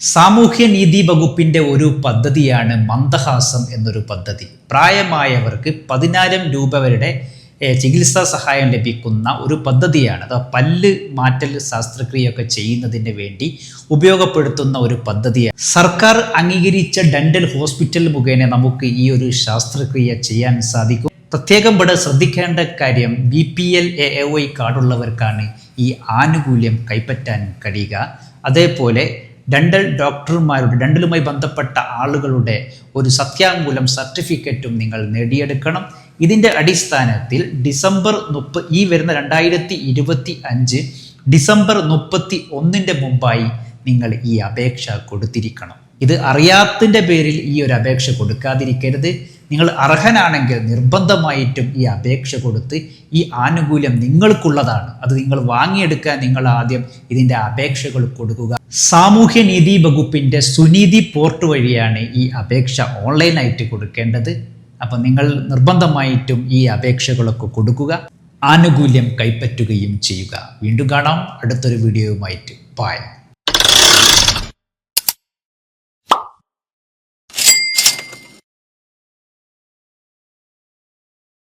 സാമൂഹ്യ വകുപ്പിന്റെ ഒരു പദ്ധതിയാണ് മന്ദഹാസം എന്നൊരു പദ്ധതി. പ്രായമായവർക്ക് പതിനായിരം രൂപ വരെ ചികിത്സാ സഹായം ലഭിക്കുന്ന ഒരു പദ്ധതിയാണ്. അത് പല്ല് മാറ്റൽ ശസ്ത്രക്രിയയൊക്കെ ചെയ്യുന്നതിന് വേണ്ടി ഉപയോഗപ്പെടുത്തുന്ന ഒരു പദ്ധതിയാണ്. സർക്കാർ അംഗീകരിച്ച ഡെന്റൽ ഹോസ്പിറ്റൽ മുഖേന നമുക്ക് ഈ ഒരു ശാസ്ത്രക്രിയ ചെയ്യാൻ സാധിക്കും. പ്രത്യേകം ഇവിടെ ശ്രദ്ധിക്കേണ്ട കാര്യം B P L A A Y കാർഡുള്ളവർക്കാണ് ഈ ആനുകൂല്യം കൈപ്പറ്റാൻ കഴിയുക. അതേപോലെ ഡെന്റൽ ഡോക്ടർമാരുടെ ഡെന്റലുമായി ബന്ധപ്പെട്ട ആളുകളുടെ ഒരു സത്യാങ്കൂലം സർട്ടിഫിക്കറ്റും നിങ്ങൾ നേടിയെടുക്കണം. ഇതിന്റെ അടിസ്ഥാനത്തിൽ ഡിസംബർ മുപ്പ ഈ വരുന്ന രണ്ടായിരത്തി ഇരുപത്തി അഞ്ച് ഡിസംബർ മുപ്പത്തി ഒന്നിന്റെ മുമ്പായി നിങ്ങൾ ഈ അപേക്ഷ കൊടുത്തിരിക്കണം. ഇത് അറിയാത്തിന്റെ പേരിൽ ഈ ഒരു അപേക്ഷ കൊടുക്കാതിരിക്കരുത്. നിങ്ങൾ അർഹനാണെങ്കിൽ നിർബന്ധമായിട്ടും ഈ അപേക്ഷ കൊടുത്ത് ഈ ആനുകൂല്യം നിങ്ങൾക്കുള്ളതാണ്. അത് നിങ്ങൾ വാങ്ങിയെടുക്കാൻ നിങ്ങൾ ആദ്യം ഇതിന്റെ അപേക്ഷകൾ കൊടുക്കുക. സാമൂഹ്യ നീതി വകുപ്പിന്റെ സുനീതി പോർട്ട് വഴിയാണ് ഈ അപേക്ഷ ഓൺലൈനായിട്ട് കൊടുക്കേണ്ടത്. അപ്പം നിങ്ങൾ നിർബന്ധമായിട്ടും ഈ അപേക്ഷകളൊക്കെ കൊടുക്കുക. ആനുകൂല്യം കൈപ്പറ്റുകയും ചെയ്യുക. വീണ്ടും കാണാം. അടുത്തൊരു വീഡിയോയുമായിട്ട്. ബായ്